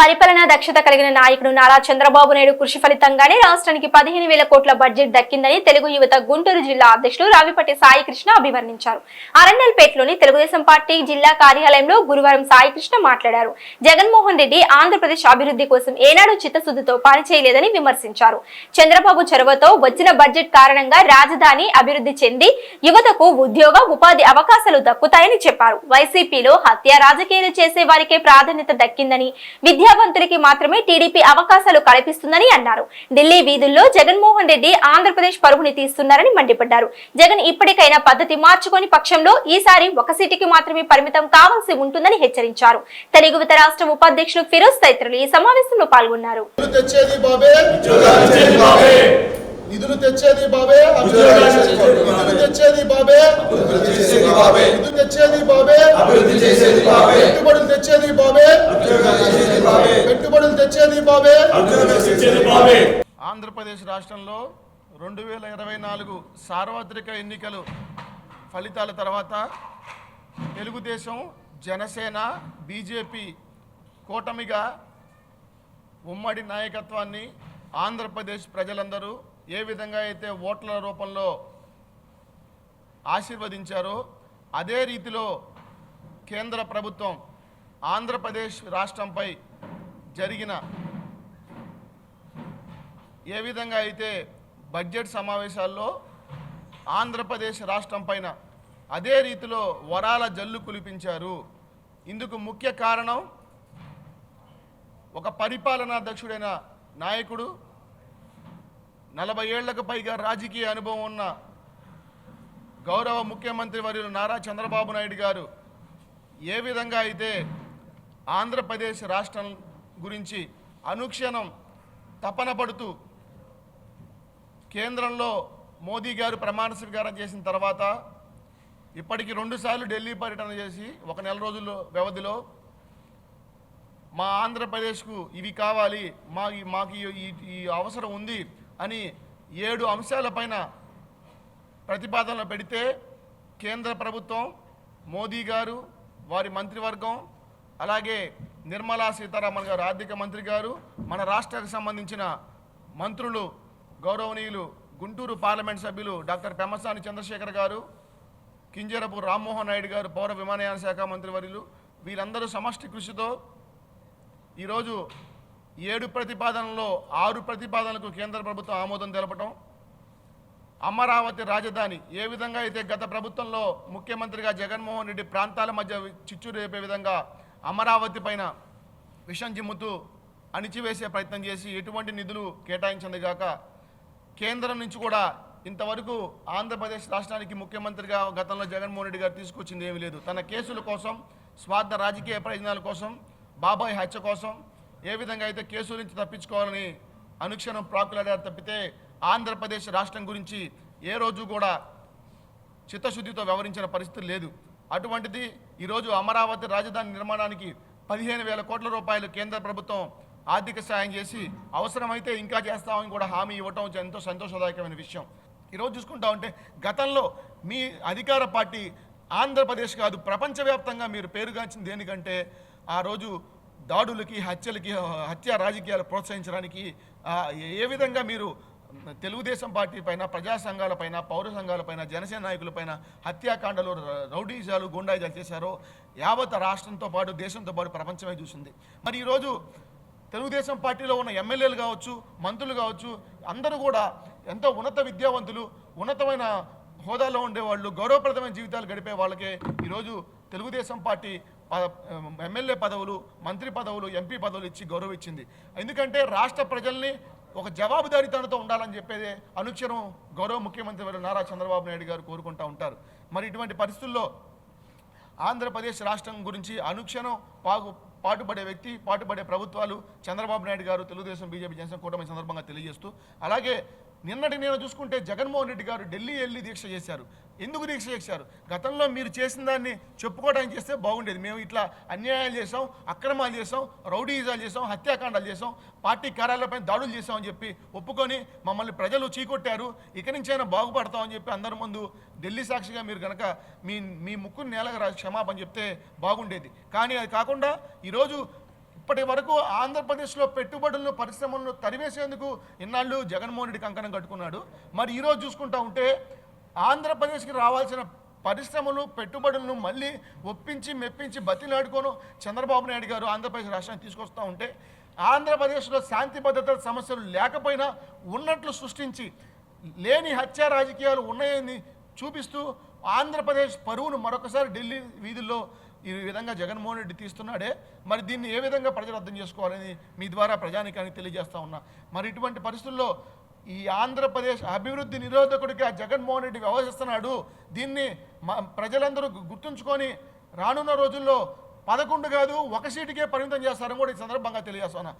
పరిపాలనా దక్షత కలిగిన నాయకుడు నారా చంద్రబాబు నాయుడు కృషి ఫలితంగానే రాష్ట్రానికి పదిహేను వేల కోట్ల బడ్జెట్ దక్కిందని తెలుగు యువత గుంటూరు జిల్లా అధ్యక్షుడు రావిపట్టి సాయి కృష్ణ అభివర్ణించారు. అరండల్పేటలోని తెలుగుదేశం పార్టీ జిల్లా కార్యాలయంలో గురువారం సాయి కృష్ణ మాట్లాడారు. జగన్మోహన్ రెడ్డి ఆంధ్రప్రదేశ్ అభివృద్ధి కోసం ఏనాడు చిత్తశుద్ధితో పనిచేయలేదని విమర్శించారు. చంద్రబాబు చొరవతో వచ్చిన బడ్జెట్ కారణంగా రాజధాని అభివృద్ధి చెంది యువతకు ఉద్యోగ ఉపాధి అవకాశాలు దక్కుతాయని చెప్పారు. వైసీపీలో హత్య రాజకీయాలు చేసే వారికే ప్రాధాన్యత దక్కిందని విద్యావంతులకి మాత్రమే టీడీపీ అవకాశాలు కల్పిస్తుందని అన్నారు. ఢిల్లీ వీధుల్లో జగన్మోహన్ రెడ్డి ఆంధ్రప్రదేశ్ పరువుని తీస్తున్నారని మండిపడ్డారు. జగన్ ఇప్పటికైనా పద్ధతి మార్చుకొని పక్షంలో ఈసారి ఒక సీటుకి మాత్రమే పరిమితం కావాల్సి ఉంటుందని హెచ్చరించారు. తెలుగు యువత రాష్ట్ర ఉపాధ్యక్షులు ఫిరోజ్ తదితరులు ఈ సమావేశంలో పాల్గొన్నారు. నిధులు తెచ్చేది బాబే. నిధులు తెచ్చేది బాబే. నిధులు తెచ్చేది బాబే. నిధులు తెచ్చేది బాబే. పెట్టుబడులు తెచ్చేది బాబే. తెచ్చేది బాబే. ఆంధ్రప్రదేశ్ రాష్ట్రంలో రెండు వేల ఇరవై నాలుగు సార్వత్రిక ఎన్నికలు ఫలితాల తర్వాత తెలుగుదేశం జనసేన బీజేపీ కూటమిగా ఉమ్మడి నాయకత్వాన్ని ఆంధ్రప్రదేశ్ ప్రజలందరూ ఏ విధంగా అయితే ఓట్ల రూపంలో ఆశీర్వదించారో అదే రీతిలో కేంద్ర ప్రభుత్వం ఆంధ్రప్రదేశ్ రాష్ట్రంపై జరిగిన ఏ విధంగా అయితే బడ్జెట్ సమావేశాల్లో ఆంధ్రప్రదేశ్ రాష్ట్రం పైన అదే రీతిలో వరాల జల్లు కులిపించారు ఇందుకు ముఖ్య కారణం ఒక పరిపాలనాధ్యక్షుడైన నాయకుడు నలభై ఏళ్ళకు పైగా రాజకీయ అనుభవం ఉన్న గౌరవ ముఖ్యమంత్రి వర్యులు నారా చంద్రబాబు నాయుడు గారు ఏ విధంగా అయితే ఆంధ్రప్రదేశ్ రాష్ట్రం గురించి అనుక్షణం తపన పడుతూ కేంద్రంలో మోదీ గారు ప్రమాణ స్వీకారం చేసిన తర్వాత ఇప్పటికి రెండుసార్లు ఢిల్లీ పర్యటన చేసి ఒక నెల రోజుల వ్యవధిలో మా ఆంధ్రప్రదేశ్కు ఇవి కావాలి మా మాకు ఈ- ఈ అవసరం ఉంది అని ఏడు అంశాలపైన ప్రతిపాదనలు పెడితే కేంద్ర ప్రభుత్వం మోదీ గారు వారి మంత్రివర్గం అలాగే నిర్మలా సీతారామన్ గారు ఆర్థిక మంత్రి గారు మన రాష్ట్రానికి సంబంధించిన మంత్రులు గౌరవనీయులు గుంటూరు పార్లమెంట్ సభ్యులు డాక్టర్ పెమ్మసాని చంద్రశేఖర్ గారు కింజరపు రామ్మోహన్ నాయుడు గారు పౌర విమానయాన శాఖ మంత్రి వర్యులు వీరందరూ సమష్టి కృషితో ఈరోజు ఏడు ప్రతిపాదనలో ఆరు ప్రతిపాదనలకు కేంద్ర ప్రభుత్వం ఆమోదం తెలపటం అమరావతి రాజధాని ఏ విధంగా అయితే గత ప్రభుత్వంలో ముఖ్యమంత్రిగా జగన్మోహన్ రెడ్డి ప్రాంతాల మధ్య చిచ్చు రేపే విధంగా అమరావతి పైన విషం చిమ్ముతూ అణిచివేసే ప్రయత్నం చేసి ఎటువంటి నిధులు కేటాయించింది కాక కేంద్రం నుంచి కూడా ఇంతవరకు ఆంధ్రప్రదేశ్ రాష్ట్రానికి ముఖ్యమంత్రిగా గతంలో జగన్మోహన్ రెడ్డి గారు తీసుకొచ్చింది ఏమీ లేదు. తన కేసుల కోసం స్వార్థ రాజకీయ ప్రయోజనాల కోసం బాబాయ్ హత్య కోసం ఏ విధంగా అయితే కేసుల నుంచి తప్పించుకోవాలని అనుక్షణం ప్రాకులాడారు తప్పితే ఆంధ్రప్రదేశ్ రాష్ట్రం గురించి ఏ రోజు కూడా చిత్తశుద్ధితో వ్యవహరించిన పరిస్థితి లేదు. అటువంటిది ఈరోజు అమరావతి రాజధాని నిర్మాణానికి పదిహేను వేల కోట్ల రూపాయలు కేంద్ర ప్రభుత్వం ఆర్థిక సాయం చేసి అవసరమైతే ఇంకా చేస్తామని కూడా హామీ ఇవ్వటం ఎంతో సంతోషదాయకమైన విషయం. ఈరోజు చూసుకుంటా ఉంటే గతంలో మీ అధికార పార్టీ ఆంధ్రప్రదేశ్ కాదు ప్రపంచవ్యాప్తంగా మీరు పేరుగాంచింది దేనికంటే ఆ రోజు దాడులకి హత్యలకి హత్య రాజకీయాలు ప్రోత్సహించడానికి ఏ విధంగా మీరు తెలుగుదేశం పార్టీ పైన ప్రజా సంఘాల పైన పౌర సంఘాల పైన జనసేన నాయకులపైన హత్యాకాండలు ర- రౌడీజాలు గుండాయిజాలు చేశారో యావత్ రాష్ట్రంతో పాటు దేశంతో పాటు ప్రపంచమే చూసింది. మరి ఈరోజు తెలుగుదేశం పార్టీలో ఉన్న ఎమ్మెల్యేలు కావచ్చు మంత్రులు కావచ్చు అందరూ కూడా ఎంతో ఉన్నత విద్యావంతులు ఉన్నతమైన హోదాలో ఉండేవాళ్ళు గౌరవప్రదమైన జీవితాలు గడిపే వాళ్ళకే ఈరోజు తెలుగుదేశం పార్టీ ఎమ్మెల్యే పదవులు మంత్రి పదవులు ఎంపీ పదవులు ఇచ్చి గౌరవించింది. ఎందుకంటే రాష్ట్ర ప్రజల్ని ఒక జవాబుదారీతనంతో ఉండాలని చెప్పేదే అనుక్షణం గౌరవ ముఖ్యమంత్రి వారు నారా చంద్రబాబు నాయుడు గారు కోరుకుంటా ఉంటారు. మరి ఇటువంటి పరిస్థితుల్లో ఆంధ్రప్రదేశ్ రాష్ట్రం గురించి అనుక్షణం పాగు పాటుపడే వ్యక్తి పాటుపడే ప్రభుత్వాలు చంద్రబాబు నాయుడు గారు తెలుగుదేశం బీజేపీ జనసేన కూటమి సందర్భంగా తెలియజేస్తూ అలాగే నిన్నటి నేను చూసుకుంటే జగన్మోహన్ రెడ్డి గారు ఢిల్లీ వెళ్ళి దీక్ష చేశారు. ఎందుకు దీక్ష చేశారు? గతంలో మీరు చేసిన దాన్ని చెప్పుకోవడానికి చేస్తే బాగుండేది. మేము ఇట్లా అన్యాయాలు చేసాం అక్రమాలు చేసాం రౌడీజాలు చేసాం హత్యాకాండాలు చేసాం పార్టీ కార్యాలయపై దాడులు చేసామని చెప్పి ఒప్పుకొని మమ్మల్ని ప్రజలు చీకొట్టారు. ఇక నుంచైనా బాగుపడతామని చెప్పి అందరి ముందు ఢిల్లీ సాక్షిగా మీరు కనుక మీ మీ ముక్కుని నేలగా క్షమాపణ చెప్తే బాగుండేది. కానీ అది కాకుండా ఈరోజు ఇప్పటి వరకు ఆంధ్రప్రదేశ్లో పెట్టుబడులను పరిశ్రమలను తరివేసేందుకు ఇన్నాళ్ళు జగన్మోహన్ రెడ్డి కంకణం కట్టుకున్నాడు. మరి ఈరోజు చూసుకుంటా ఉంటే ఆంధ్రప్రదేశ్కి రావాల్సిన పరిశ్రమలు పెట్టుబడులను మళ్ళీ ఒప్పించి మెప్పించి బతిలాడుకోను చంద్రబాబు నాయుడు గారు ఆంధ్రప్రదేశ్ రాష్ట్రాన్ని తీసుకొస్తూ ఉంటే ఆంధ్రప్రదేశ్లో శాంతి భద్రతల సమస్యలు లేకపోయినా ఉన్నట్లు సృష్టించి లేని హత్య రాజకీయాలు ఉన్నాయని చూపిస్తూ ఆంధ్రప్రదేశ్ పరువును మరొకసారి ఢిల్లీ వీధుల్లో ఈ విధంగా జగన్మోహన్ రెడ్డి తీస్తున్నాడే. మరి దీన్ని ఏ విధంగా ప్రజలు అర్థం చేసుకోవాలని మీ ద్వారా ప్రజానికానికి తెలియజేస్తా ఉన్నా. మరి ఇటువంటి పరిస్థితుల్లో ఈ ఆంధ్రప్రదేశ్ అభివృద్ధి నిరోధకుడిగా జగన్మోహన్ రెడ్డి వ్యవహరిస్తున్నాడు. దీన్ని మ- ప్రజలందరూ గుర్తుంచుకొని రానున్న రోజుల్లో పదకొండు కాదు ఒక సీటుకే పరిమితం చేస్తారని కూడా ఈ సందర్భంగా తెలియజేస్తున్నా